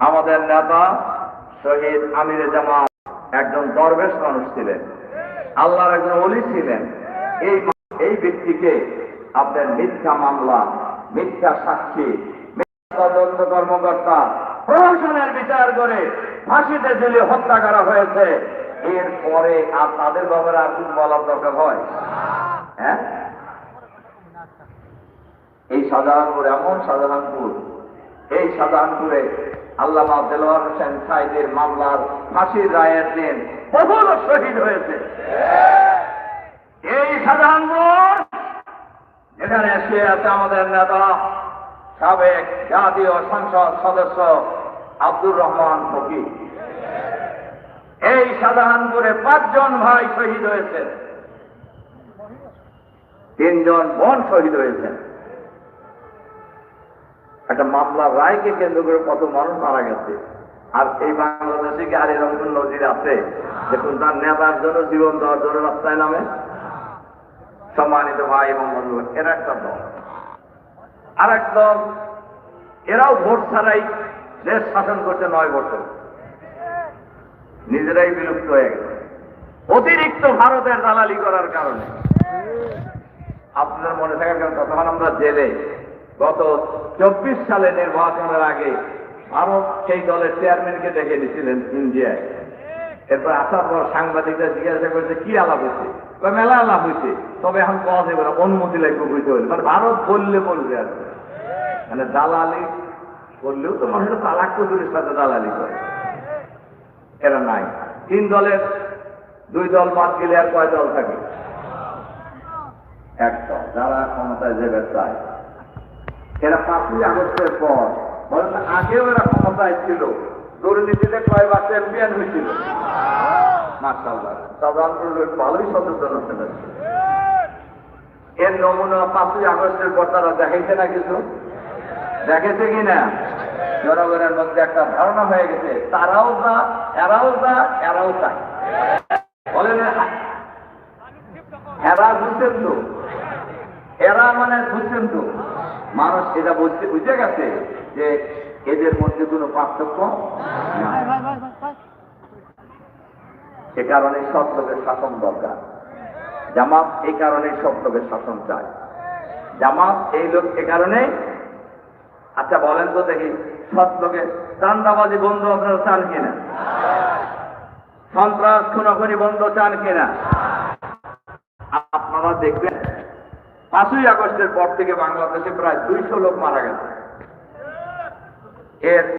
আমাদের নেতা শহীদ আমির জামাত একজন দরবেশ মানুষ ছিলেন। আল্লাহর একজন অলি ছিলেন। এই এই ব্যক্তিকে আপনার মিথ্যা মামলা, মিথ্যা সাক্ষী, মিথ্যা তদন্ত কর্মকর্তা প্রশাসনের বিচার করে ফাঁসিতে ঝুলিয়ে হত্যা করা হয়েছে। এরপরে আর তাদের ব্যাপারে আর কিছু বলার দরকার হয়? হ্যাঁ? এই শাহজাহানপুর, এমন এই শাহজাহানপুরে আল্লামা দেলোয়ার হোসেন সাইদের মামলার ফাঁসির রায়ের দিন বহু লোক শহীদ হয়েছে। এই শাহজাহানপুর এখানে এসে আছে আমাদের নেতা, সাবেক জাতীয় সংসদ সদস্য আব্দুর রহমান ফকির। এই শাহজাহানপুরে পাঁচজন ভাই শহীদ হয়েছে তিনজন বোন শহীদ হয়েছেন। একটা মামলার রায়কে কেন্দ্র করে কত মানুষ মারা গেছে। আর এই বাংলাদেশে কি আর এরকম নজির আছে? দেখুন, তার নেতার জন্য জীবন দেওয়ার জন্য রাস্তায় নামে। সম্মানিত ভাই এবং বন্ধু এরা একটা দল। আর এক দল, এরাও ভোট ছাড়াই দেশ শাসন করছে নয় বছর। নিজেরাই বিলুপ্ত হয়ে গেছে। অতিরিক্ত ভারতের দালালি করার কারণে। আপনার মনে থাকার কারণ তখন আমরা জেলে। গত চব্বিশ সালে নির্বাচনের আগে ভারত সেই দলের চেয়ারম্যানকে ডেকে নিয়েছিলেন ইন্ডিয়ায়। এরপর আসার পর সাংবাদিকরা জিজ্ঞাসা করছে কি আলাপ হয়েছে? কয়, মেলা আলাপ হয়েছে। তবে এখন পাওয়া যাবে না অনুমতি লাগবে বুঝতে হলে মানে ভারত বললে বলবে আর মানে দালালি করলেও তো মানুষ তালাক কদুরের সাথে দালালি করে। এরা নাই। তিন দলের দুই দল বাদ গেলে আর কয় দল থাকে? এক দল। যারা ক্ষমতায় যাবে চায় এরা পাঁচই আগস্টের পর, বরং আগেও এরা ক্ষমতায় ছিল। দুর্নীতিতে কয়বার চ্যাম্পিয়ন হয়েছিল? ভালোই সচেতন ছিল এর নমুনা পাঁচই আগস্টের পর তারা দেখাইছে না কিছু? দেখেছে কিনা জনগণের মধ্যে একটা ধারণা হয়ে গেছে, তারাও যা, এরাও যা, এরাও তাই। বলেন এরা বুঝছেন তো এরা মানে বুঝছেন তো মানুষ এটা বুঝতে বুঝে গেছে যে এদের মধ্যে কোনো পার্থক্য। সে কারণে সব লোকের শাসন দরকার। জামাত এই কারণে সব লোকের শাসন চায়। জামাত এই লোক এ কারণে। আচ্ছা বলেন তো দেখি সৎ লোকের চান্দাবাজি বন্ধ আপনারা চান কিনা সন্ত্রাস খুনাখুনি বন্ধ চান কিনা আপনারা দেখবেন পাঁচই আগস্টের পর থেকে বাংলাদেশে প্রায় দুইশো লোক মারা গেছে। এর